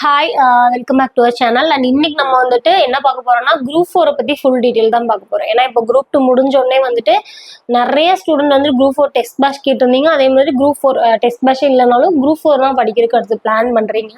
Hi welcome back to our channel and இன்னைக்கு நம்ம வந்துட்டு என்ன பார்க்க போறோம்னா குரூப் ஃபோரை பத்தி ஃபுல் டீட்டெயில் தான் பார்க்க போறோம். ஏன்னா இப்போ குரூப் டூ முடிஞ்சோடனே வந்துட்டு நிறைய ஸ்டூடெண்ட் வந்து குரூப் ஃபோர் டெஸ்ட் பேட்ச் கேட்டிருந்தீங்க. அதே மாதிரி குரூப் ஃபோர் டெஸ்ட் பேட்ச் இல்லைனாலும் குரூப் ஃபோர் தான் படிக்கிறதுக்கு அடுத்து பிளான் பண்றீங்க.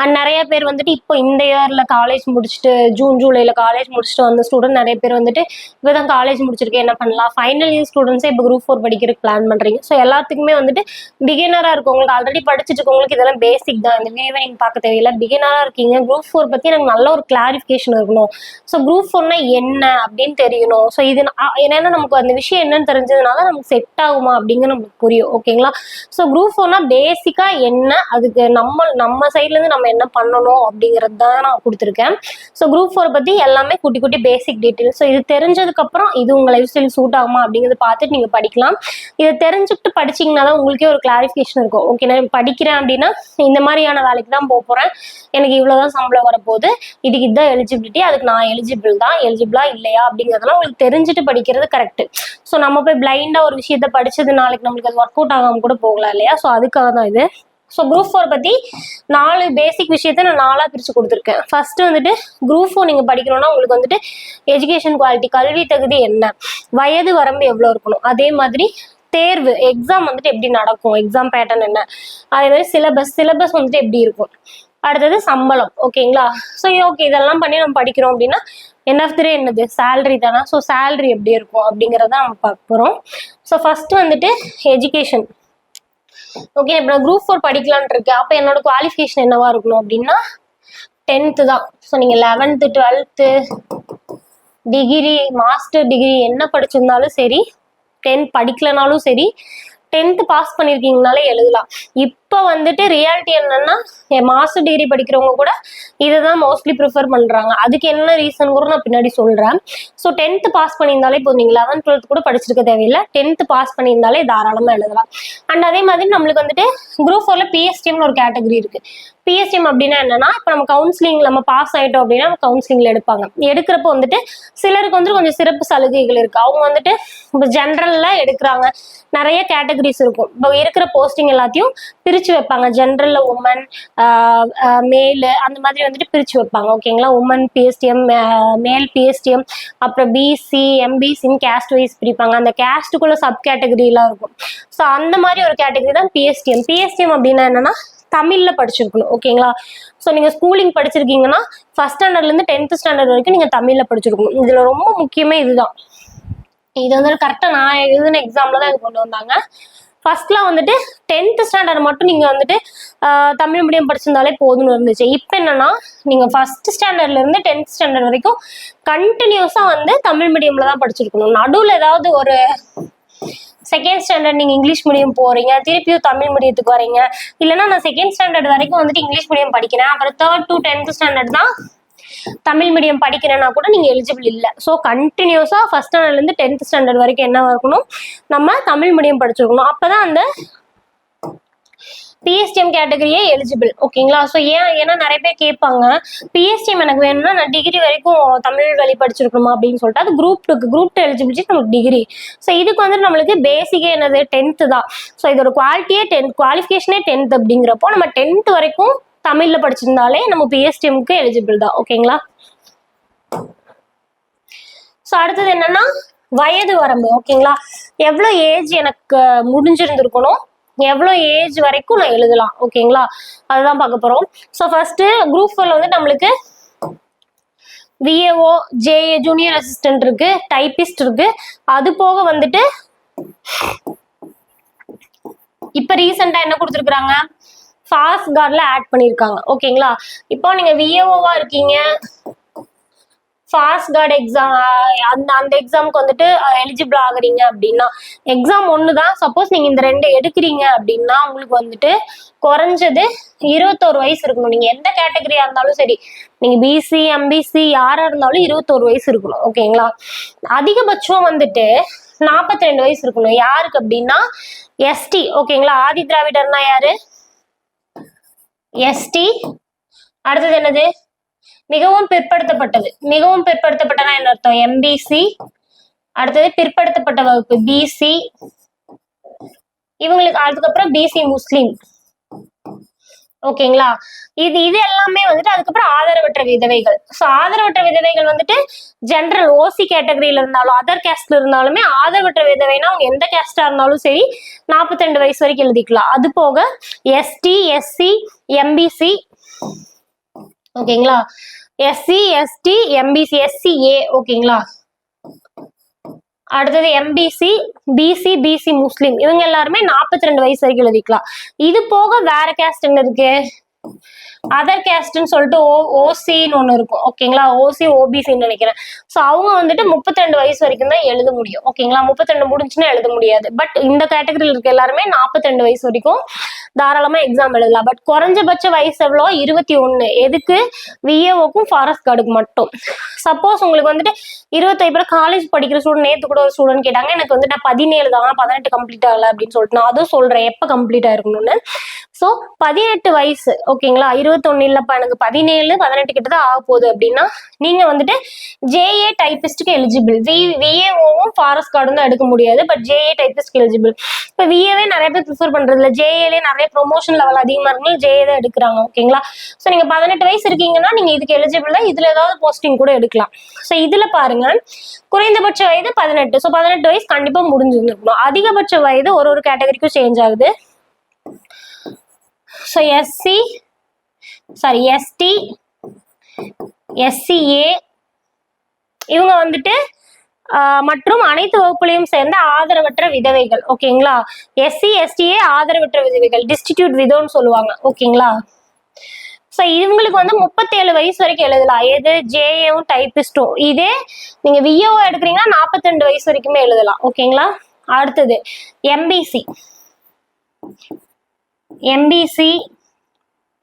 அண்ட் நிறைய பேர் வந்துட்டு இப்போ இந்த இயர்ல காலேஜ் முடிச்சுட்டு ஜூன் ஜூலைல காலேஜ் முடிச்சுட்டு வந்த ஸ்டூடெண்ட் நிறைய பேர் வந்துட்டு இப்போ தான் காலேஜ் முடிச்சிருக்கேன். என்ன பண்ணலாம்? ஃபைனல் இயர் ஸ்டூடெண்ட்ஸே இப்போ குரூப் ஃபோர் படிக்கிறதுக்கு பிளான் பண்றீங்க. ஸோ எல்லாத்துக்குமே வந்துட்டு பிகினரா இருக்கவங்களுக்கு ஆல்ரெடி படிச்சுட்டு இருக்கவங்களுக்கு இதெல்லாம் பேசிக் தான். இந்த வீடியோவை நீங்கள் பார்க்க தேவையில்லை. பிகினரா இருக்கீங்க. குரூப் ஃபோர் பத்தி எனக்கு நல்ல ஒரு கிளாரிஃபிகேஷன் இருக்கணும். ஸோ குரூப் ஃபோர்னா என்ன அப்படின்னு தெரியணும். ஸோ இது நா- என்னன்னா நமக்கு அந்த விஷயம் என்னன்னு தெரிஞ்சதுனால நமக்கு செட் ஆகுமா அப்படிங்கிற நமக்கு புரியும். ஓகேங்களா ஸோ குரூப் ஃபோர்னா பேசிக்கா என்ன அதுக்கு நம்ம நம்ம சைட்ல இருந்து நம்ம என்ன பண்ணணும் அப்படிங்கிறது தான் நான் கொடுத்துருக்கேன். ஸோ குரூப் ஃபோர் பத்தி எல்லாமே குட்டி குட்டி பேசிக் டீட்டெயில் ஸோ இது தெரிஞ்சதுக்கு அப்புறம் இது உங்க லைஃப் ஸ்டைல் சூட் ஆகுமா அப்படிங்கிறத பார்த்துட்டு நீங்க படிக்கலாம். இதை தெரிஞ்சுக்கிட்டு படிச்சீங்கன்னா தான் உங்களுக்கே ஒரு கிளாரிஃபிகேஷன் இருக்கும். ஓகே நான் படிக்கிறேன் அப்படின்னா இந்த மாதிரியான வேலைக்கு தான் போக போறேன். எனக்கு இவ்வளவுதான் சம்பளம் வரப்போகுது. இதுக்கு இதுதான் எலிஜிபிலிட்டி அதுக்கு நான் எலிஜிபிள் தான். எலிஜிபிளா இல்லையா அப்படிங்கிறதெல்லாம் உங்களுக்கு தெரிஞ்சுட்டு படிக்கிறது கரெக்ட் ஸோ நம்ம போய் பிளைண்டா ஒரு விஷயத்த படிச்சது நாளைக்கு நம்மளுக்கு அது ஒர்க் அவுட் ஆகாம கூட போகலாம் இல்லையா? ஸோ அதுக்காக தான் இது. ஸோ குரூப் ஃபோர் பத்தி நாலு பேசிக் விஷயத்த நான் நாலா பிரிச்சு கொடுத்துருக்கேன். ஃபர்ஸ்ட் வந்துட்டு குரூப் ஃபோர் நீங்க படிக்கணும்னா உங்களுக்கு வந்துட்டு எஜுகேஷன் குவாலிட்டி கல்வி தகுதி என்ன? வயது வரம்பு எவ்வளவு இருக்கணும்? அதே மாதிரி தேர்வு எக்ஸாம் வந்துட்டு எப்படி நடக்கும்? எக்ஸாம் பேட்டர்ன் என்ன? அதே மாதிரி சிலபஸ் சிலபஸ் வந்துட்டு எப்படி இருக்கும்? அடுத்தது சம்பளம் ஓகேங்களா? ஸோ ஓகே இதெல்லாம் பண்ணி நம்ம படிக்கிறோம் அப்படின்னா என் ஆஃப் திரே என்னது? சேல்ரி தானே? ஸோ சேல்ரி எப்படி இருக்கும் அப்படிங்கிறத நம்ம பார்க்க போகிறோம் ஸோ ஃபர்ஸ்ட் வந்துட்டு எஜுகேஷன் ஓகே இப்போ நான் குரூப் ஃபோர் படிக்கலான் இருக்கேன். அப்போ என்னோட குவாலிஃபிகேஷன் என்னவா இருக்கணும் அப்படின்னா டென்த்து தான். ஸோ நீங்கள் eleventh twelfth degree master degree என்ன படிச்சிருந்தாலும் சரி டென்த் படிக்கலனாலும் சரி டென்த்து பாஸ் பண்ணியிருக்கீங்கனாலே எழுதலாம். இப் இப்போ வந்துட்டு ரியாலிட்டி என்னன்னா மாஸ்டர் டிகிரி படிக்கிறவங்க கூட இதை தான் மோஸ்ட்லி ப்ரிஃபர் பண்ணுறாங்க அதுக்கு என்ன ரீசன் கூட நான் பின்னாடி சொல்கிறேன் ஸோ டென்த்து பாஸ் பண்ணியிருந்தாலே இப்போ நீங்கள் லெவன்த் டுவெல்த் கூட படிச்சிருக்க தேவையில்லை. டென்த்து பாஸ் பண்ணியிருந்தாலே தாராளமாக எழுதலாம். அண்ட் அதே மாதிரி நம்மளுக்கு வந்துட்டு குரூப் ஃபோரில் பிஎஸ்டிஎம்னு ஒரு கேட்டகரி இருக்குது பிஎஸ்டிஎம் அப்படின்னா என்னன்னா இப்போ நம்ம கவுன்சிலிங் நம்ம பாஸ் ஆயிட்டோம் அப்படின்னா கவுன்சிலிங்ல எடுப்பாங்க. எடுக்கிறப்ப வந்துட்டு சிலருக்கு வந்து கொஞ்சம் சிறப்பு சலுகைகள் இருக்கு. அவங்க வந்துட்டு இப்போ ஜென்ரல்ல எடுக்கிறாங்க. நிறைய கேட்டகரிஸ் இருக்கும். இப்போ இருக்கிற போஸ்டிங் எல்லாத்தையும் பிரிச்சு வைப்பாங்க. ஜென்ரல்ல உமன் மேலு அந்த மாதிரி வந்துட்டு பிரிச்சு வைப்பாங்க. ஓகேங்களா உமன் பிஎஸ்டிஎம் மேல் பிஎஸ்டிஎம் அப்புறம் பிசி எம்பிசின்னு கேஸ்ட் வைஸ் பிரிப்பாங்க. அந்த கேஸ்ட்டுக்குள்ளே சப் கேட்டகரிலாம் இருக்கும். ஸோ அந்த மாதிரி ஒரு கேட்டகரி தான் பிஎஸ்டிஎம் பிஎஸ்டிஎம் அப்படின்னா என்னன்னா தமிழ்ல படிச்சிருக்கணும். ஓகேங்களா ஸோ நீங்க ஸ்கூலிங் படிச்சிருக்கீங்கன்னா ஃபர்ஸ்ட் ஸ்டாண்டர்ட்ல இருந்து டென்த் ஸ்டாண்டர்ட் வரைக்கும் நீங்க தமிழ்ல படிச்சிருக்கணும். இதுல ரொம்ப முக்கியமே இதுதான். இது வந்து கரெக்டாக நான் எழுதின எக்ஸாம்ல தான் இது கொண்டு வந்தாங்க. ஃபர்ஸ்ட்லாம் வந்துட்டு டென்த் ஸ்டாண்டர்ட் மட்டும் நீங்கள் வந்துட்டு தமிழ் மீடியம் படிச்சிருந்தாலே போதும்னு இருந்துச்சு. இப்போ என்னன்னா நீங்கள் ஃபர்ஸ்ட் ஸ்டாண்டர்ட்லேருந்து டென்த் ஸ்டாண்டர்ட் வரைக்கும் கண்டினியூஸாக வந்து தமிழ் மீடியம்ல தான் படிச்சிருக்கணும். நடுவில் ஏதாவது ஒரு செகண்ட் ஸ்டாண்டர்ட் நீங்கள் இங்கிலீஷ் மீடியம் போகிறீங்க திருப்பியும் தமிழ் மீடியத்துக்கு வரீங்க இல்லைன்னா நான் செகண்ட் ஸ்டாண்டர்ட் வரைக்கும் வந்துட்டு இங்கிலீஷ் மீடியம் படிக்கிறேன். அப்புறம் தேர்ட் டு டென்த் ஸ்டாண்டர்ட் தான் தமிழ் மீடியம் படிக்கிறேன்னா கூட நீங்கள் எலிஜிபிள் இல்லை. ஸோ கண்டினியூஸாக ஃபஸ்ட் ஸ்டாண்டர்ட்லேருந்து டென்த் ஸ்டாண்டர்ட் வரைக்கும் என்ன இருக்கணும்? நம்ம தமிழ் மீடியம் படிச்சிருக்கணும். அப்பதான் அந்த பிஎஸ்டிஎம் கேட்டகரியே எலிஜிபிள் ஓகேங்களா ஸோ ஏன் ஏன்னா நிறைய பேர் கேட்பாங்க பிஎஸ்டிஎம் எனக்கு வேணும்னா நான் டிகிரி வரைக்கும் தமிழ் வழி படிச்சிருக்கணுமா அப்படின்னு சொல்லிட்டு அது குரூப் டூக்கு குரூப் டூ எலிஜிபிலிட்டி நமக்கு டிகிரி ஸோ இதுக்கு வந்துட்டு நம்மளுக்கு பேசிக்கே என்னது? டென்த்து தான். ஸோ இதோட குவாலிட்டியே டென்த் குவாலிஃபிகேஷனே டென்த் அப்படிங்கிறப்போ நம்ம டென்த் வரைக்கும் தமிழ்ல படிச்சிருந்தாலே நம்ம பிஎஸ்டிஎம்க்கு எலிஜிபிள் தான் ஓகேங்களா ஸோ அடுத்தது என்னன்னா வயது வரம்பு ஓகேங்களா எவ்வளோ ஏஜ் எனக்கு முடிஞ்சிருந்திருக்கணும்? எவ்வளோ ஏஜ் வரைக்கும் நான் எழுதலாம் ஓகேங்களா அதுதான் பார்க்க போகிறோம் ஸோ ஃபர்ஸ்ட் குரூப் ஃபோர்ல வந்து நம்மளுக்கு விஏஓ ஜேஏ ஜூனியர் அசிஸ்டன்ட் இருக்கு டைபிஸ்ட் இருக்கு. அது போக வந்துட்டு இப்போ ரீசெண்டாக என்ன கொடுத்துருக்குறாங்க? ஃபாஸ்ட் கார்டில் ஆட் பண்ணியிருக்காங்க ஓகேங்களா இப்போ நீங்கள் விஏஓவாக இருக்கீங்க. ஃபாஸ்ட் கார்டு எக்ஸாம் அந்த அந்த எக்ஸாமுக்கு வந்துட்டு எலிஜிபிள் ஆகுறீங்க அப்படின்னா எக்ஸாம் ஒன்று தான் சப்போஸ் நீங்கள் இந்த ரெண்டு எடுக்கிறீங்க அப்படின்னா உங்களுக்கு வந்துட்டு குறைஞ்சது இருபத்தோரு வயசு இருக்கணும். நீங்கள் எந்த கேட்டகரியாக இருந்தாலும் சரி. நீங்கள் பிசி எம்பிசி யாராக இருந்தாலும் இருபத்தோரு வயசு இருக்கணும். ஓகேங்களா அதிகபட்சம் வந்துட்டு நாற்பத்தி ரெண்டு வயசு இருக்கணும். யாருக்கு அப்படின்னா எஸ்டி ஓகேங்களா ஆதி திராவிடர்னா யாரு? எஸ்டி அடுத்தது என்னது? மிகவும் பிற்படுத்தப்பட்டது. மிகவும் பிற்படுத்தப்பட்டனா என்ன அர்த்தம்? எம்பிசி அடுத்தது பிற்படுத்தப்பட்ட வகுப்பு பிசி இவங்களுக்கு அதுக்கப்புறம் பிசி முஸ்லீம். ஓகேங்களா? இது இது எல்லாமே வந்துட்டு அதுக்கப்புறம் ஆதரவற்ற விதவைகள். ஸோ ஆதரவற்ற விதவைகள் வந்துட்டு ஜென்ரல் ஓசி கேட்டகரியில இருந்தாலும் அதர் கேஸ்ட்ல இருந்தாலுமே ஆதரவற்ற விதவைனா அவங்க எந்த கேஸ்டா இருந்தாலும் சரி 42 வயசு வரைக்கும் எழுதிக்கலாம். அது போக எஸ்டி எஸ்சி எம்பிசி ஓகேங்களா? எஸ்சி எஸ்டி எம்பிசி எஸ்சிஏ ஓகேங்களா? அடுத்தது எம்பிசி பிசி பிசி முஸ்லீம் இவங்க எல்லாருமே 42 ரெண்டு வயசு வரைக்கும் எழுதிக்கலாம். இது போக வேற கேஸ்ட் என்ன இருக்கு? அதர் கேஸ்ட்னு சொல்லிட்டு ஓ ஓசின்னு ஒன்று இருக்கும். ஓகேங்களா ஓசி ஓபிசின்னு நினைக்கிறேன். ஸோ அவங்க வந்துட்டு 32 வயசு வரைக்கும் தான் எழுத முடியும். ஓகேங்களா 32 முடிஞ்சுன்னா எழுத முடியாது. பட் இந்த கேட்டகரியில் இருக்க எல்லாருமே 42 வயசு வரைக்கும் தாராளமா எக்ஸாம் எழுதலாம். பட் குறைஞ்சபட்ச வயசு எவ்வளோ? இருபத்தி ஒன்று எதுக்கு? விஏஓக்கும் ஃபாரஸ்ட் கார்டுக்கு மட்டும். சப்போஸ் உங்களுக்கு வந்துட்டு இருபத்தி பேர் காலேஜ் படிக்கிற ஸ்டூடெண்ட் நேற்று கூட ஒரு ஸ்டூடெண்ட் கேட்டாங்க எனக்கு வந்து நான் பதினேழு தான் பதினெட்டு கம்ப்ளீட் ஆகலை அப்படின்னு சொல்லிட்டு. நான் அதுவும் சொல்றேன் எப்போ கம்ப்ளீட் ஆயிருக்கணும்னு ஸோ பதினெட்டு வயசு ஓகேங்களா இருபத்தொன்னு இல்லைப்பா எனக்கு பதினேழு பதினெட்டு கிட்ட தான் ஆக போகுது அப்படின்னா நீங்க வந்துட்டு ஜேஏ டைபிஸ்டுக்கு எலிஜிபிள் வி விஏஓவும் ஃபாரஸ்ட் கார்டும் தான் எடுக்க முடியாது பட் ஜேஏ டைபிஸ்ட்க்கு எலிஜிபிள் இப்போ விஏவே நிறைய பேர் ப்ரிஃபர் பண்றது இல்லை ஜேஏலே நிறைய ப்ரொமோஷன் லெவல் அதிகமாக இருக்குன்னு ஜேஏ தான் எடுக்கிறாங்க ஓகேங்களா ஸோ நீங்க பதினெட்டு வயசு இருக்கீங்கன்னா நீங்க இதுக்கு எலிஜிபிள் தான் இதுல ஏதாவது போஸ்டிங் கூட எடுக்கலாம். ஸோ இதுல பாருங்க குறைந்தபட்ச வயது பதினெட்டு. ஸோ பதினெட்டு வயசு கண்டிப்பா முடிஞ்சிருந்துருக்கணும். அதிகபட்ச வயது ஒரு ஒரு கேட்டகரிக்கும் சேஞ்ச் ஆகுது. So SC sorry ST SCA இவங்க வந்துட்டு மற்றும் அனைத்து வகுப்புலையும் சேர்ந்த ஆதரவற்ற விதவைகள். ஓகேங்களா? எஸ்சி எஸ்டிஏ ஆதரவற்ற விதவைகள். டிஸ்டிடியூட் விதோன்னு சொல்லுவாங்க. ஓகேங்களா? ஸோ இவங்களுக்கு வந்து முப்பத்தேழு வயசு வரைக்கும் எழுதலாம். எது? ஜேஏவும் டைப்பிஸ்டும் இதே நீங்கள் விஓ எடுக்கிறீங்கன்னா 42 வயசு வரைக்குமே எழுதலாம். ஓகேங்களா? அடுத்தது எம்பிசி எம்பிசி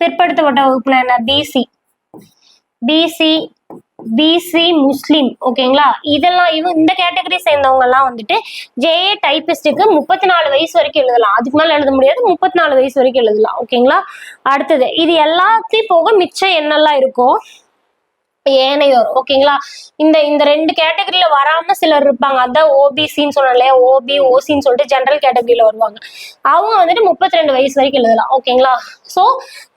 பிற்படுத்தப்பட்ட வகுப்புல என்ன? பிசி பிசி பிசி முஸ்லீம் ஓகேங்களா இதெல்லாம் இவங்க இந்த கேட்டகரி சேர்ந்தவங்க எல்லாம் வந்துட்டு ஜேஏ டைபிஸ்டுக்கு முப்பத்தி நாலு வயசு வரைக்கும் எழுதலாம். அதுக்கு மேல எழுத முடியாது முப்பத்தி நாலு வயசு வரைக்கும் எழுதலாம் ஓகேங்களா அடுத்தது இது எல்லாத்தையும் போக மிச்சம் என்னெல்லாம் இருக்கோ ஏனையோர் ஓகேங்களா இந்த இந்த ரெண்டு கேட்டகரியில வராம சிலர் இருப்பாங்க. அதான் ஓபிசின்னு சொன்னாலே ஓபி ஓசின்னு சொல்லிட்டு ஜென்ரல் கேட்டகரியில வருவாங்க. அவங்க வந்துட்டு முப்பத்தி ரெண்டு வயசு வரைக்கும் எழுதலாம் ஓகேங்களா ஸோ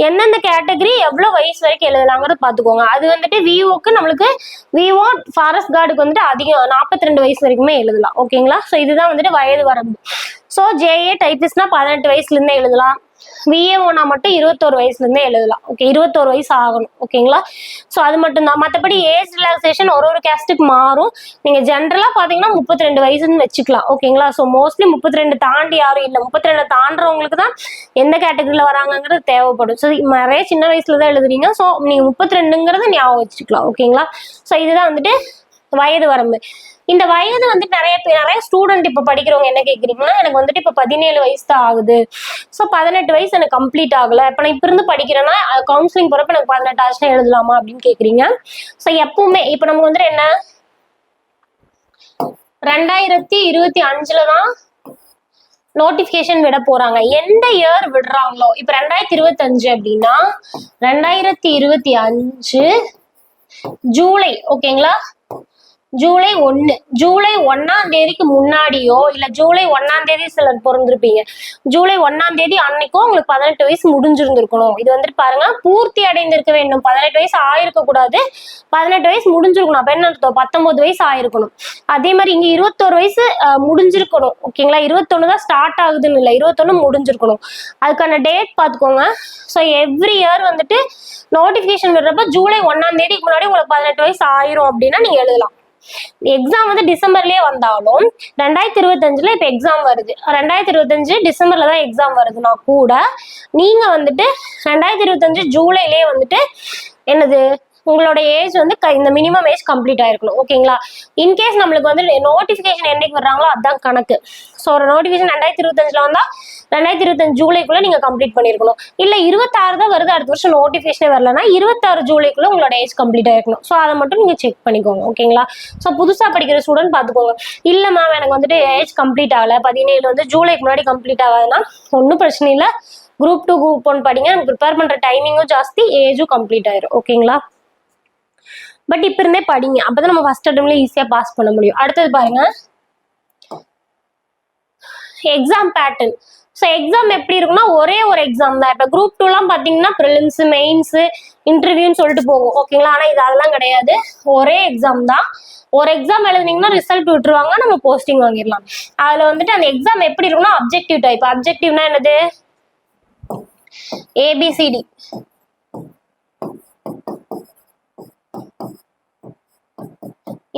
எந்தெந்த கேட்டகரி எவ்வளவு வயசு வரைக்கும் எழுதலாங்கிறது பாத்துக்கோங்க. அது வந்துட்டு விஓக்கு நம்மளுக்கு விஓ ஃபாரஸ்ட் கார்டுக்கு வந்துட்டு அதிகம் நாற்பத்தி ரெண்டு வயசு வரைக்குமே எழுதலாம் ஓகேங்களா ஸோ இதுதான் வந்துட்டு வயது வரம்பு. ஸோ ஜேஏ டைபிஸ்ட்னா பதினெட்டு வயசுல இருந்தே எழுதலாம். விஏஓனா மட்டும் இருபத்தோரு வயசுல இருந்தே எழுதலாம். ஓகே இருபத்தோரு வயசு ஆகணும் ஓகேங்களா ஸோ அது மட்டும் தான். மற்றபடி ஏஜ் ரிலாக்ஸேஷன் ஒரு ஒரு கேஸ்ட்டுக்கு மாறும். நீங்க ஜென்ரலா பாத்தீங்கன்னா முப்பத்தி ரெண்டு வயசுன்னு வச்சுக்கலாம். ஓகேங்களா ஸோ மோஸ்ட்லி முப்பத்தி ரெண்டு தாண்டி யாரும் இல்லை. முப்பத்தி ரெண்டு தாண்டுறவங்களுக்கு தான் எந்த கேட்டகரியில வராங்கங்கிறது தேவைப்படும். ஸோ நிறைய சின்ன வயசுல தான் எழுதுறீங்க. ஸோ நீங்க முப்பத்தி ரெண்டுங்கிறத ஞாபகம் வச்சுக்கலாம். ஓகேங்களா ஸோ இதுதான் வந்துட்டு வயது வரம்பு. இந்த வயது வந்துட்டு நிறைய பேர் நிறைய ஸ்டூடெண்ட் இப்போ படிக்கிறவங்க என்ன கேட்குறீங்கன்னா எனக்கு வந்துட்டு இப்போ பதினேழு வயசு தான் ஆகுது. ஸோ பதினெட்டு வயசு எனக்கு கம்ப்ளீட் ஆகல. இப்போ நான் இப்போ இருந்து படிக்கிறேன்னா கவுன்சிலிங் போகிறப்ப எனக்கு பதினெட்டு ஆச்சுன்னா எழுதலாமா அப்படின்னு கேட்குறீங்க ஸோ எப்பவுமே இப்போ நமக்கு வந்துட்டு என்ன? ரெண்டாயிரத்தி இருபத்தி அஞ்சுல தான் நோட்டிபிகேஷன் விட போறாங்க. எந்த இயர் விடுறாங்களோ? இப்போ ரெண்டாயிரத்தி இருபத்தஞ்சு அப்படின்னா ரெண்டாயிரத்தி இருபத்தி அஞ்சு ஜூலை ஓகேங்களா ஜூலை ஒன்னு. ஜூலை ஒன்னாம் தேதிக்கு முன்னாடியோ இல்ல ஜூலை ஒன்னாம் தேதி சிலர் பிறந்திருப்பீங்க. ஜூலை ஒன்னாம் தேதி அன்னைக்கும் உங்களுக்கு பதினெட்டு வயசு முடிஞ்சிருந்திருக்கணும். இது வந்துட்டு பாருங்க பூர்த்தி அடைந்திருக்க வேண்டும். பதினெட்டு வயசு ஆயிருக்க கூடாது பதினெட்டு வயசு முடிஞ்சிருக்கணும். அப்ப என்ன அர்த்தம்? பத்தொன்பது வயசு ஆயிருக்கணும். அதே மாதிரி இங்க இருபத்தோரு வயசு முடிஞ்சிருக்கணும். ஓகேங்களா இருபத்தொன்னு தான் ஸ்டார்ட் ஆகுதுன்னு இல்லை. இருபத்தொன்னு முடிஞ்சிருக்கணும். அதுக்கான டேட் பார்த்துக்கோங்க. ஸோ எவ்ரி இயர் வந்துட்டு நோட்டிஃபிகேஷன் வர்றப்ப ஜூலை ஒன்னாம் தேதிக்கு முன்னாடி உங்களுக்கு பதினெட்டு வயசு ஆயிரும் அப்படின்னா நீங்க எழுதலாம். எக்ஸாம் வந்து டிசம்பர்லயே வந்தாலும் ரெண்டாயிரத்தி இருபத்தஞ்சுல இப்ப எக்ஸாம் வருது. ரெண்டாயிரத்தி இருபத்தஞ்சு டிசம்பர்ல தான் எக்ஸாம் வருதுன்னா கூட. நீங்க வந்துட்டு ரெண்டாயிரத்தி இருபத்தஞ்சு ஜூலைலயே வந்துட்டு என்னது? உங்களோட ஏஜ் வந்து க- இந்த மினிமம் ஏஜ் கம்ப்ளீட் ஆயிருக்கணும் ஓகேங்களா இன்கேஸ் நம்மளுக்கு வந்து நோட்டிஃபிகேஷன் என்னைக்கு வர்றாங்களோ அதான் கணக்கு. ஸோ ஒரு நோட்டிஃபிகேஷன் ரெண்டாயிரத்தி இருபத்தஞ்சில் வந்தால் ரெண்டாயிரத்தி இருபத்தஞ்சு ஜூலைக்குள்ளே நீங்கள் கம்ப்ளீட் பண்ணியிருக்கணும். இல்லை இருபத்தாறு தான் வருது அடுத்த வருஷம் நோட்டிஃபிகேஷனே வரலன்னா இருபத்தாறு ஜூலைக்குள்ளே உங்களோட ஏஜ் கம்ப்ளீட் ஆயிருக்கணும். ஸோ அதை மட்டும் நீங்கள் செக் பண்ணிக்கோங்க ஓகேங்களா ஸோ புதுசாக படிக்கிற ஸ்டூடெண்ட் பார்த்துக்கோங்க. இல்லை மேம் எனக்கு வந்துட்டு ஏஜ் கம்ப்ளீட் ஆகல. பதினேழு வந்து ஜூலைக்கு முன்னாடி கம்ப்ளீட் ஆகாதுன்னா ஒன்றும் பிரச்சனை இல்லை. குரூப் டூ குரூப் ஒன் படிங்க. எனக்கு ப்ரிப்பேர் பண்ணுற டைமிங்கும் ஜாஸ்தி ஏஜும் கம்ப்ளீட் ஆயிரும் ஓகேங்களா பட் இப்ப இருந்தே படிங்க. அப்பதான் நம்ம ஃபர்ஸ்ட் அட்டம்ல ஈஸியா பாஸ் பண்ண முடியும். அடுத்தது பாருங்க. எக்ஸாம் பேட்டர்ன் ஸோ எக்ஸாம் எப்படி இருக்கும்னா ஒரே ஒரு எக்ஸாம் தான். இப்போ குரூப் டூலாம் பார்த்தீங்கன்னா ப்ரிலிம்ஸ் மெயின்ஸ் இன்டர்வியூன்னு சொல்லிட்டு போகும். ஓகேங்களா? ஆனால் இது அதெல்லாம் கிடையாது. ஒரே எக்ஸாம் தான். ஒரு எக்ஸாம் எழுதுனீங்கன்னா ரிசல்ட் விட்டுருவாங்க. நம்ம போஸ்டிங் வாங்கிடலாம். அதில் வந்துட்டு அந்த எக்ஸாம் எப்படி இருக்கும்னா அப்ஜெக்டிவ் டைப் அப்ஜெக்டிவ்னா என்னது? ஏபிசிடி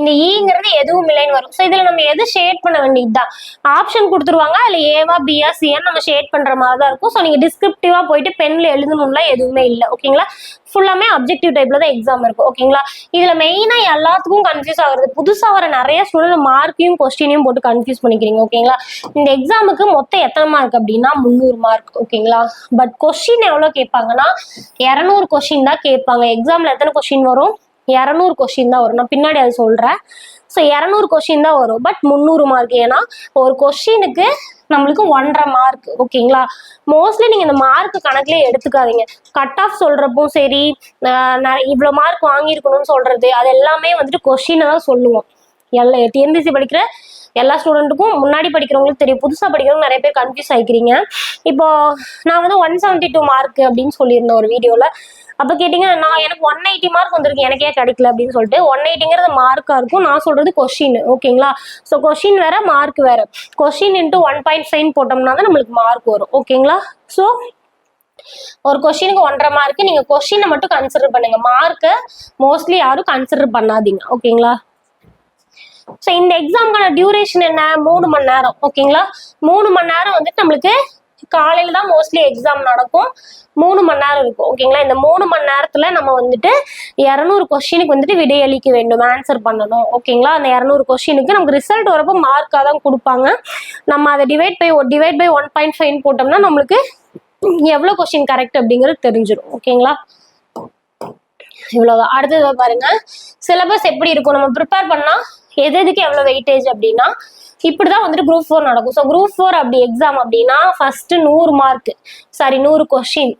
இந்த ஈங்கிறது எதுவும் இல்லைன்னு வரும். ஸோ இதில் நம்ம எது ஷேட் பண்ண வேண்டியதுதான்? ஆப்ஷன் கொடுத்துருவாங்க. அதில் ஏவா பிஆ சியான்னு நம்ம ஷேட் பண்ணுற மாதிரி தான் இருக்கும் ஸோ நீங்கள் டிஸ்கிரிப்டிவாக போயிட்டு பென்னில் எழுதணும்லாம் எதுவுமே இல்லை. ஓகேங்களா ஃபுல்லாமே அப்ஜெக்டிவ் டைப்ல தான் எக்ஸாம் இருக்கும். ஓகேங்களா இதுல மெயினா எல்லாத்துக்கும் கன்ஃபியூஸ் ஆகுறது. புதுசா வர நிறைய ஸ்டூடெண்ட் மார்க்கையும் கொஸ்டினையும் போட்டு கன்ஃபியூஸ் பண்ணிக்கிறீங்க. ஓகேங்களா இந்த எக்ஸாமுக்கு மொத்தம் எத்தனை மார்க் அப்படின்னா முந்நூறு மார்க் ஓகேங்களா பட் கொஸ்டின் எவ்வளவு கேட்பாங்கன்னா இரநூறு கொஸ்டின் தான் கேட்பாங்க. எக்ஸாம்ல எத்தனை கொஸ்டின் வரும்? இரநூறு கொஷின் தான் வரும். நான் பின்னாடி அதை சொல்றேன். ஸோ இரநூறு கொஷின் தான் வரும். பட் முந்நூறு மார்க் ஏன்னா ஒரு கொஷினுக்கு நம்மளுக்கு ஒன்றரை மார்க் ஓகேங்களா மோஸ்ட்லி நீங்க இந்த மார்க் கணக்குலேயே எடுத்துக்காதீங்க. கட் ஆஃப் சொல்றப்போ சரி இவ்வளோ மார்க் வாங்கியிருக்கணும்னு சொல்றது அது எல்லாமே வந்துட்டு கொஷினை தான் சொல்லுவோம். எல்லா டிஎன்பிசி படிக்கிற எல்லா ஸ்டூடெண்ட்டுக்கும் முன்னாடி படிக்கிறவங்களுக்கு தெரியும். புதுசாக படிக்கிறவங்க நிறைய பேர் கன்ஃபியூஸ் ஆகிக்கிறீங்க இப்போ நான் வந்து ஒன் செவன்ட்டி டூ மார்க் அப்படின்னு சொல்லியிருந்தேன் ஒரு வீடியோவில் அப்போ கேட்டிங்க நான் எனக்கு ஒன் எயிட்டி மார்க் வந்திருக்கு எனக்கே கிடைக்கல அப்படின்னு சொல்லிட்டு ஒன் எயிட்டிங்கிறது மார்க்காக இருக்கும். நான் சொல்கிறது கொஷின் ஓகேங்களா ஸோ கொஷின் வேற மார்க் வேற. Question into one point five போட்டோம்னா தான் நம்மளுக்கு மார்க் வரும் ஓகேங்களா ஸோ ஒரு கொஷினுக்கு ஒன்றரை மார்க் நீங்கள் கொஷினை மட்டும் கன்சிடர் பண்ணுங்க. மார்க்கை மோஸ்ட்லி யாரும் கன்சிடர் பண்ணாதீங்க ஓகேங்களா ஸோ இந்த எக்ஸாம்க்கான டியூரேஷன் என்ன? மூணு மணி நேரம். ஓகேங்களா மூணு மணி நேரம் வந்துட்டு நம்மளுக்கு காலையில தான் மோஸ்ட்லி எக்ஸாம் நடக்கும். மூணு மணி நேரம் இருக்கும். ஓகேங்களா இந்த மூணு மணி நேரத்துல நம்ம வந்துட்டு இரநூறு கொஸ்டினுக்கு வந்துட்டு விடையளிக்க வேண்டும். ஆன்சர் பண்ணணும். ஓகேங்களா அந்த இரநூறு கொஸ்டினுக்கு நமக்கு ரிசல்ட் வரப்போ மார்க்காக தான் கொடுப்பாங்க. நம்ம அதை divide by divide by one point five போட்டோம்னா நம்மளுக்கு எவ்வளோ கொஸ்டின் கரெக்ட் அப்படிங்கிறது தெரிஞ்சிடும் ஓகேங்களா இவ்வளோதான் அடுத்தது பாருங்க. சிலபஸ் எப்படி இருக்கும்? நம்ம ப்ரிப்பேர் பண்ணால் எது எதுக்கு எவ்வளவு வெயிட்டேஜ் அப்படின்னா இப்படிதான் வந்துட்டு குரூப் ஃபோர் நடக்கும். ஸோ குரூப் ஃபோர் அப்படி எக்ஸாம் அப்படின்னா ஃபர்ஸ்ட் நூறு மார்க் சாரி நூறு கொஸ்டின்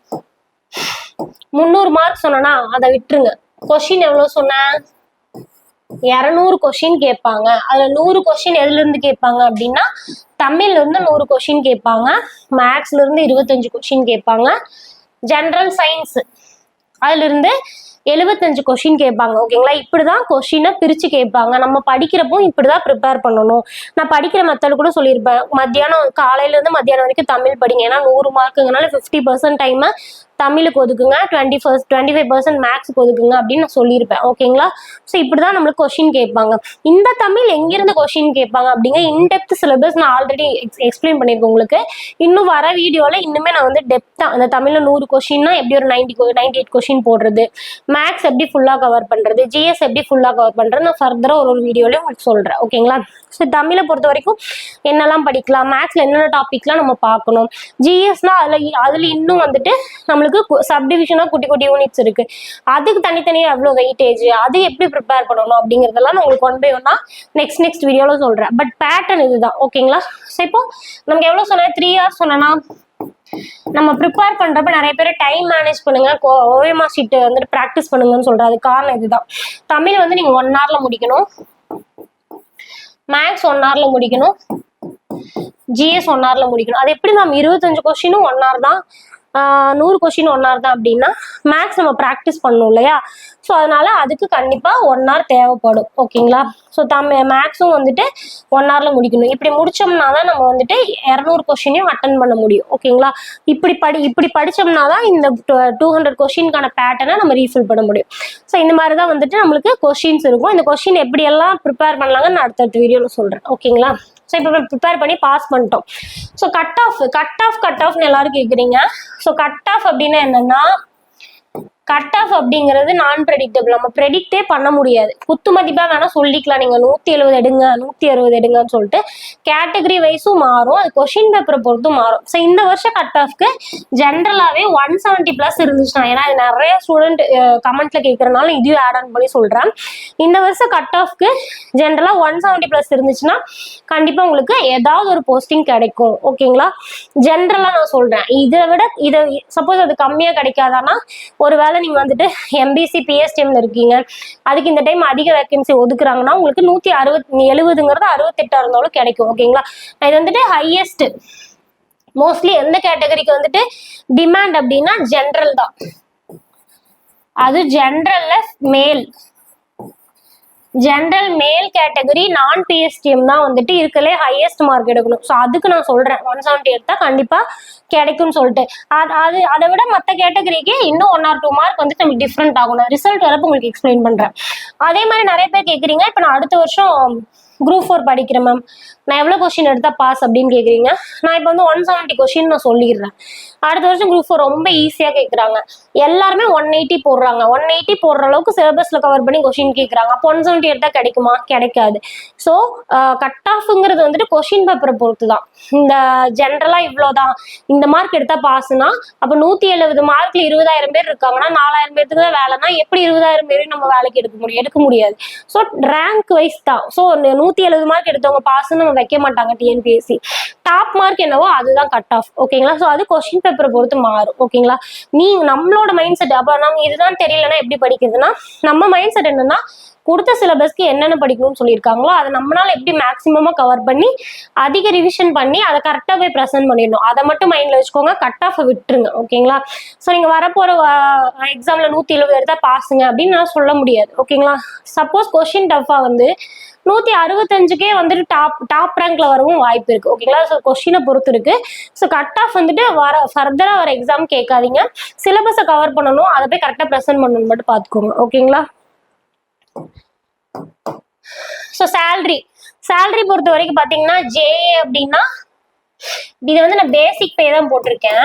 முந்நூறு மார்க் சொன்னனா அதை விட்டுருங்க. கொஸ்டின் எவ்வளவு சொன்னேன் இரநூறு கொஸ்டின் கேட்பாங்க. அதுல நூறு கொஸ்டின் எதுல இருந்து கேட்பாங்க அப்படின்னா தமிழ்ல இருந்து நூறு கொஸ்டின் கேட்பாங்க. மேக்ஸ்ல இருந்து இருபத்தஞ்சு கொஸ்டின் கேட்பாங்க. ஜென்ரல் சயின்ஸ் அதுல இருந்து எழுபத்தஞ்சு கொஷின் கேட்பாங்க ஓகேங்களா இப்படிதான் கொஷினை பிரிச்சு கேட்பாங்க. நம்ம படிக்கிறப்போ இப்படிதான் ப்ரிப்பேர் பண்ணணும். நான் படிக்கிற மெத்தட் கூட சொல்லியிருப்பேன். மத்தியானம் காலையில இருந்து மத்தியானம் வரைக்கும் தமிழ் படிங்க. ஏன்னா நூறு மார்க்குங்கனால ஃபிஃப்டி பர்சன்ட் டைம் தமிழுக்கு ஒதுக்குங்க. Twenty first twenty five percent மேக்ஸுக்கு ஒதுக்குங்க அப்படின்னு நான் சொல்லியிருப்பேன். ஓகேங்களா ஸோ இப்படி தான் நம்மளுக்கு கொஷின் கேட்பாங்க. இந்த தமிழ் எங்கேருந்து கொஷின் கேட்பாங்க அப்படிங்க இன்டெப்த் சிலபஸ் நான் ஆல்ரெடி எக்ஸ்பிளைன் பண்ணியிருக்கேன் உங்களுக்கு. இன்னும் வர வீடியோவில் இன்னுமே நான் வந்து டெப்தா அந்த தமிழில் நூறு கொஷின்னா எப்படி ஒரு நைன்டி நைன்டி எயிட் கொஷின் போடுறது? மேக்ஸ் எப்படி ஃபுல்லாக கவர் பண்ணுறது ஜிஎஸ் எப்படி ஃபுல்லாக கவர் பண்ணுறது நான் ஃபர்தராக ஒரு ஒரு வீடியோலேயும் உங்களுக்கு சொல்கிறேன் ஓகேங்களா ஸோ தமிழை பொறுத்த வரைக்கும் என்னெல்லாம் படிக்கலாம்? மேக்ஸில் என்னென்ன டாபிக்லாம் நம்ம பார்க்கணும்? ஜிஎஸ்னால் அதில் அதில் இன்னும் வந்துட்டு நம்மளுக்கு சப் டிவிஷனா குட்டி குட்டி யூனிட்ஸ் இருக்கு. அதுக்கு தனித்தனியா எவ்வளவு வெயிட்டேஜ் அது எப்படி ப்ரிப்பேர் பண்ணணும் அப்படிங்கறதெல்லாம் நான் உங்களுக்கு ஒன் பை ஒன்னா நெக்ஸ்ட் நெக்ஸ்ட் வீடியோல சொல்றேன். பட் பேட்டர்ன் இதுதான். ஓகேங்களா ஸோ இப்போ நமக்கு எவ்வளவு சொன்னா த்ரீ ஹவர்ஸ் சொன்னா நம்ம ப்ரிப்பேர் பண்றப்ப நிறைய பேர் டைம் மேனேஜ் பண்ணுங்க. ஓஎம்ஆ சீட்டு வந்துட்டு ப்ராக்டிஸ் பண்ணுங்கன்னு சொல்றேன். அது காரணம் இதுதான். தமிழ் வந்து நீங்க ஒன் ஹவர்ல முடிக்கணும். மேக்ஸ் ஒன் ஹவர்ல முடிக்கணும். ஜிஎஸ் ஒன் ஹவர்ல முடிக்கணும். அது எப்படி மேம் இருபத்தஞ்சு கொஸ்டினும் ஒன் ஹவர் தான். நூறு கொஷின் ஒன் ஹவர் தான் அப்படின்னா மேக்ஸ் நம்ம ப்ராக்டிஸ் பண்ணணும் இல்லையா? ஸோ அதனால அதுக்கு கண்டிப்பாக ஒன் ஹவர் தேவைப்படும் ஓகேங்களா ஸோ தமிழ் மேக்ஸும் வந்துட்டு ஒன் ஹவரில் முடிக்கணும். இப்படி முடித்தோம்னா தான் நம்ம வந்துட்டு இரநூறு கொஷினையும் அட்டன் பண்ண முடியும். ஓகேங்களா இப்படி படி இப்படி படிச்சோம்னா தான் இந்த டூ ஹண்ட்ரட் கொஷினுக்கான பேட்டர்னை நம்ம ரீஃபில் பண்ண முடியும். ஸோ இந்த மாதிரி தான் வந்துட்டு நம்மளுக்கு கொஷின்ஸ் இருக்கும். இந்த கொஷின் எப்படி எல்லாம் ப்ரிப்பேர் பண்ணலாங்கன்னு நான் அடுத்தடுத்த வீடியோவில் சொல்கிறேன் ஓகேங்களா ஸோ இப்போ ப்ரிப்பேர் பண்ணி பாஸ் பண்ணிட்டோம். So cut off cut off cut ஆஃப்னு எல்லாரும் கேட்குறீங்க ஸோ கட் ஆஃப் அப்படின்னா என்னன்னா கட் ஆஃப் அப்படிங்கிறது நான் ப்ரெடிக்டபிள் நம்ம ப்ரெடிக்டே பண்ண முடியாது. குத்து மதிப்பாக வேணால் சொல்லிக்கலாம். நீங்கள் நூற்றி எழுபது எடுங்க நூற்றி அறுபது எடுங்கன்னு சொல்லிட்டு கேட்டகரி வைஸும் மாறும். அது கொஷின் பேப்பரை பொறுத்தும் மாறும். ஸோ இந்த வருஷம் கட் ஆஃப்க்கு ஜென்ரலாகவே ஒன் செவன்ட்டி ப்ளஸ் இருந்துச்சுன்னா ஏன்னா இது நிறைய ஸ்டூடெண்ட் கமெண்ட்ல கேட்கறதுனால இதையும் ஆட் ஆன் பண்ணி சொல்கிறேன் இந்த வருஷம் கட் ஆஃப்க்கு ஜென்ரலாக ஒன் செவன்ட்டி ப்ளஸ் இருந்துச்சுன்னா கண்டிப்பாக உங்களுக்கு ஏதாவது ஒரு போஸ்டிங் கிடைக்கும். ஓகேங்களா ஜென்ரலாக நான் சொல்கிறேன் இதை விட இதை சப்போஸ் அது கம்மியாக கிடைக்காதானா ஒருவேளை நீங்க வந்துட்டு எம்பிசி பிஎஸ்டிஎம்ல இருக்கீங்க. அதுக்கு இந்த டைம் அதிக வேகன்சி ஒதுக்குறாங்கன்னா உங்களுக்கு நூத்தி அறுபத்தி எழுபதுங்கிறது அறுபத்தெட்டா இருந்தாலும் கிடைக்கும் ஓகேங்களா இது வந்துட்டு ஹையஸ்ட் மோஸ்ட்லி எந்த கேட்டகரிக்கு வந்துட்டு டிமாண்ட் அப்படின்னா ஜென்ரல் தான். அது ஜென்ரல்ல மேல் ஜென்ரல் மேல் கேட்டகரி நான் பிஎஸ்டிஎம் தான் வந்துட்டு இருக்கலே ஹையஸ்ட் மார்க் எடுக்கணும். ஸோ அதுக்கு நான் சொல்கிறேன் ஒன் செவன்ட்டி எடுத்தால் கண்டிப்பாக கிடைக்கும்னு சொல்லிட்டு. அது அது அதை விட மற்ற கேட்டகரிக்கு இன்னும் ஒன் ஆர் டூ மார்க் வந்துட்டு நமக்கு டிஃப்ரெண்ட் ஆகும். நான் ரிசல்ட் வரப்போ உங்களுக்கு எக்ஸ்பிளைன் பண்றேன். அதே மாதிரி நிறைய பேர் கேட்குறீங்க இப்போ நான் அடுத்த வருஷம் குரூப் ஃபோர் படிக்கிறேன் மேம் நான் எவ்வளோ கொஷின் எடுத்தால் பாஸ் அப்படின்னு கேட்குறீங்க நான் இப்போ வந்து ஒன் செவன்ட்டி கொஷின் நான் சொல்லிடுறேன். அடுத்த வருஷம் குரூப் ஃபோர் ரொம்ப ஈஸியாக கேட்குறாங்க எல்லாருமே ஒன் எயிட்டி போடுறாங்க. ஒன் எயிட்டி போடுற அளவுக்கு சிலபஸில் கவர் பண்ணி கொஷின் கேட்குறாங்க அப்போ ஒன் செவன்ட்டி எடுத்தால் கிடைக்குமா? கிடைக்காது. ஸோ கட் ஆஃப்ங்கிறது வந்துட்டு கொஷின் பேப்பரை பொறுத்து தான் இந்த ஜென்ரலாக இவ்வளோ தான் இந்த மார்க் எடுத்தால் பாஸ்னா அப்போ நூற்றி எழுபது மார்க்கில் இருபதாயிரம் பேர் இருக்காங்கன்னா நாலாயிரம் பேருக்கு தான் வேலைனா எப்படி இருபதாயிரம் பேரையும் நம்ம வேலைக்கு எடுக்க முடியும்? எடுக்க முடியாது. ஸோ ரேங்க் வைஸ் தான். ஸோ நூற்றி நூத்தி எழுபது மார்க் எடுத்தவங்க பாஸ் நம்ம வைக்க மாட்டாங்க டிஎன்பிஎஸ்சி டாப் மார்க் என்னவோ அதுதான் கட் ஆஃப் ஓகேங்களா ஸோ அது கொஸ்டின் பேப்பரை பொறுத்து மாறும். ஓகேங்களா நீ நம்மளோட மைண்ட் செட் அப்போ நம்ம இதுதான் தெரியலன்னா எப்படி படிக்கிறதுனா நம்ம மைண்ட் செட் என்னன்னா கொடுத்த சிலபஸ்க்கு என்னென்ன படிக்கணும்னு சொல்லியிருக்காங்களோ அதை நம்மளால எப்படி மேக்ஸிமமாக கவர் பண்ணி அதிக ரிவிஷன் பண்ணி அதை கரெக்டாக போய் ப்ரெசென்ட் பண்ணிடணும். அதை மட்டும் மைண்டில் வச்சுக்கோங்க கட் ஆஃப் விட்டுருங்க. ஓகேங்களா ஸோ நீங்கள் வரப்போகிற எக்ஸாமில் நூற்றி எழுபது எடுத்தால் பாசுங்க அப்படின்னு நான் சொல்ல முடியாது. ஓகேங்களா சப்போஸ் கொஷின் டஃபாக வந்து நூற்றி அறுபத்தஞ்சுக்கே வந்துட்டு டாப் டாப் ரேங்க்ல வரவும் வாய்ப்பு இருக்கு. ஓகேங்களா ஸோ பொறுத்து இருக்கு ஸோ கட் ஆஃப் வந்துட்டு வர ஃபர்தராக வர எக்ஸாம் கேட்காதீங்க. சிலபஸை கவர் பண்ணணும். அதை போய் கரெக்டாக ப்ரெசென்ட் பண்ணணும் மட்டும் பார்த்துக்கோங்க. ஓகேங்களா ஸோ சேல்ரி சேல்ரி பொறுத்த வரைக்கும் பார்த்தீங்கன்னா ஜேஏ அப்படின்னா இது வந்து நான் பேசிக் பே தான் போட்டிருக்கேன்.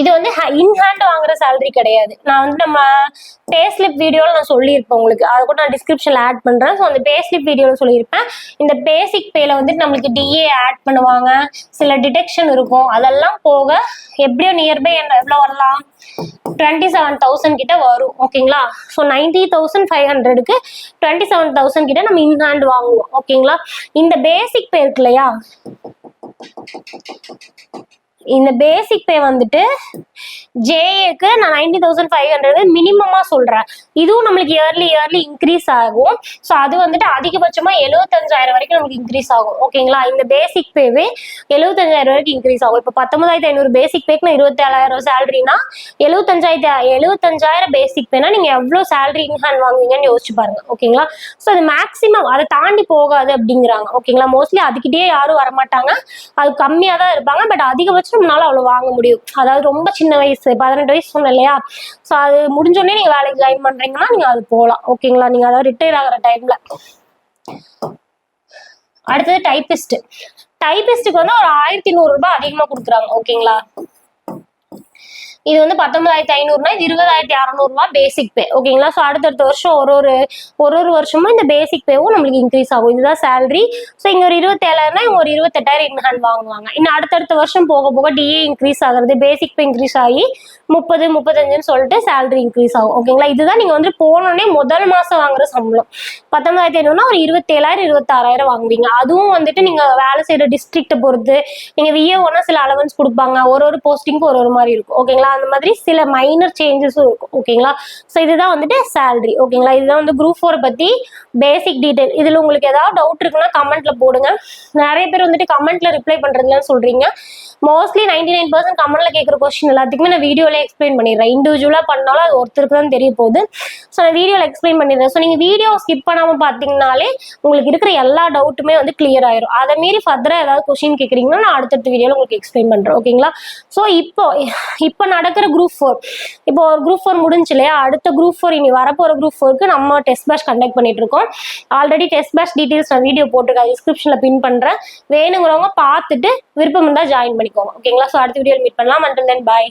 இது வந்து இன்ஹேண்ட் வாங்குற சேலரி கிடையாது. நான் வந்து நம்ம பேஸ்லிப் வீடியோவில் நான் சொல்லியிருப்பேன் உங்களுக்கு. அதை கூட நான் டிஸ்கிரிப்ஷனில் ஆட் பண்ணுறேன் ஸோ அந்த பேஸ்லிப் வீடியோவில் சொல்லியிருப்பேன். இந்த பேசிக் பேல வந்துட்டு நம்மளுக்கு டிஏ ஆட் பண்ணுவாங்க. சில டிடெக்ஷன் இருக்கும். அதெல்லாம் போக எப்படியோ நியர்பை என்ன எவ்வளோ வரலாம்? டுவெண்ட்டி செவன் தௌசண்ட் கிட்ட வரும். ஓகேங்களா? ஸோ நைன்டி தௌசண்ட் ஃபைவ் ஹண்ட்ரடுக்கு டுவெண்ட்டி செவன் தௌசண்ட் கிட்ட நம்ம இன்ஹேண்ட் வாங்குவோம். ஓகேங்களா? இந்த பேசிக் பே இருக்கு இல்லையா? இந்த பேசிக் பே வந்துட்டு ஜேஏக்கு நான் நைன்டி தௌசண்ட் ஃபைவ் ஹண்ட்ரட் மினிமமாக சொல்கிறேன் இதுவும் நம்மளுக்கு இயர்லி இயர்லி இன்க்ரீஸ் ஆகும். ஸோ அது வந்துட்டு அதிகபட்சமாக எழுபத்தஞ்சாயிரம் வரைக்கும் நமக்கு இன்க்ரீஸ் ஆகும். ஓகேங்களா இந்த பேசிக் பேவே எழுபத்தஞ்சாயிரம் வரைக்கும் இன்க்ரீஸ் ஆகும். இப்போ பத்தொன்பதாயிரத்தி ஐநூறு பேசிக் பேக்கு நான் இருபத்தேழாயிரம் சேலரினா எழுபத்தஞ்சாயிரத்தி எழுபத்தஞ்சாயிரம் பேசிக் பேனா நீங்கள் எவ்வளோ சேலரி இன்ஹேண்ட் வாங்குவீங்கன்னு யோசிச்சு பாருங்க. ஓகேங்களா ஸோ அது மேக்ஸிமம் அதை தாண்டி போகாது அப்படிங்கிறாங்க. ஓகேங்களா மோஸ்ட்லி அதுக்கிட்டே யாரும் வரமாட்டாங்க. அது கம்மியாக தான் இருப்பாங்க. பட் அதிகபட்சம் கஷ்டம்னால அவ்வளோ வாங்க முடியும். அதாவது ரொம்ப சின்ன வயசு பதினெட்டு வயசு சொன்னேன் இல்லையா ஸோ அது முடிஞ்சோடனே நீங்கள் வேலைக்கு ஜாயின் பண்ணுறீங்கன்னா நீங்கள் அது போகலாம் ஓகேங்களா நீங்கள் அதாவது ரிட்டையர் ஆகிற டைமில் அடுத்தது டைப்பிஸ்ட் டைபிஸ்டுக்கு வந்து ஒரு ஆயிரத்தி நூறுரூபா அதிகமாக கொடுக்குறாங்க. ஓகேங்களா இது வந்து பத்தொன்பதாயிரத்தி ஐநூறுனா இது இருபதாயிரத்தி அறநூறுபா பேசிக் பே ஓகேங்களா ஸோ அடுத்தடுத்த வருஷம் ஒரு ஒரு ஒரு ஒரு வருஷமும் இந்த பேசிக் பேவும் நம்மளுக்கு இன்க்ரீஸ் ஆகும். இதுதான் சேலரி ஸோ இங்கே ஒரு இருபத்தேழாயிரம்னா இவங்க ஒரு இருபத்தெட்டாயிரம் இன் ஹேண்ட் வாங்குவாங்க. இன்னும் அடுத்தடுத்த வருஷம் போக போக டிஏ இன்க்ரீஸ் ஆகுறது. பேசிக் பே இன்க்ரீஸ் ஆகி முப்பது முப்பத்தஞ்சுன்னு சொல்லிட்டு சேலரி இன்க்ரீஸ் ஆகும். ஓகேங்களா இதுதான் நீங்கள் வந்து போனோடனே முதல் மாதம் வாங்குற சம்பளம். பத்தொன்பதாயிரத்தி ஐநூறுனா ஒரு இருபத்தேழாயிரம் இருபத்தாறாயிரம் வாங்குவீங்க. அதுவும் வந்துட்டு நீங்கள் வேலை செய்கிற டிஸ்ட்ரிக்ட்டை பொறுத்து நீங்கள் விஏஓனா சில அலவன்ஸ் கொடுப்பாங்க. ஒரு ஒரு போஸ்டிங்க்கு ஒரு ஒரு மாதிரி இருக்கும். ஓகேங்களா அந்த மாதிரி சில மைனர் சேஞ்சஸும் இருக்கும். ஓகேங்களா ஸோ இதுதான் வந்துட்டு சேலரி ஓகேங்களா இதுதான் வந்து குரூப் ஃபோர் பற்றி பேசிக் டீடைல் இதில் உங்களுக்கு ஏதாவது டவுட் இருக்குன்னா கமெண்ட்ல போடுங்க. நிறைய பேர் வந்துட்டு கமெண்ட்ல ரிப்ளை பண்ணுறதுலன்னு சொல்றீங்க. மோஸ்ட்லி நைன்டி நைன் பர்சன்ட் கமெண்ட்ல கேட்குற கொஸ்டின் எல்லாத்துக்குமே நான் வீடியோல எக்ஸ்பிளைன் பண்ணிடுறேன். இண்டிவிஜுவலாக பண்ணாலும் அது ஒருத்தருக்கு தான் தெரிய போகுது. ஸோ நான் வீடியோவில் எக்ஸ்பிளைன் பண்ணிடுறேன். ஸோ நீங்கள் வீடியோ ஸ்கிப் பண்ணாமல் பார்த்தீங்கனாலே உங்களுக்கு இருக்கிற எல்லா டவுட்டுமே வந்து கிளியர் ஆயிரும். அதை மீறி ஃபர்தராக ஏதாவது கொஸ்டின் கேட்குறீங்கன்னா நான் அடுத்தடுத்த வீடியோவில் உங்களுக்கு எக்ஸ்பிளைன் பண்ணுறேன் ஓகேங்களா ஸோ இப்போ இப்போ நடக்கிற குரூப் ஃபோர் இப்போ ஒரு குரூப் ஃபோர் முடிஞ்சு இல்லையா? அடுத்த குரூப் ஃபோர் இனி வரப்போகிற குரூப் ஃபோருக்கு நம்ம டெஸ்ட் பேட்ச் கண்டக்ட் பண்ணிட்டு இருக்கோம். ஆல்ரெடி டெஸ்ட் பேட்ச் டீட்டெயில்ஸ் நான் வீடியோ போட்டிருக்கேன். டிஸ்கிரிப்ஷனில் பின் பண்ணுறேன் வேணுங்கிறவங்க பார்த்துட்டு விருப்பம் இருந்தால் ஜாயின் பண்ணிக்கோங்க. ஓகேங்களா ஸோ அடுத்த வீடியோ மீட் பண்ணலாம். And then bye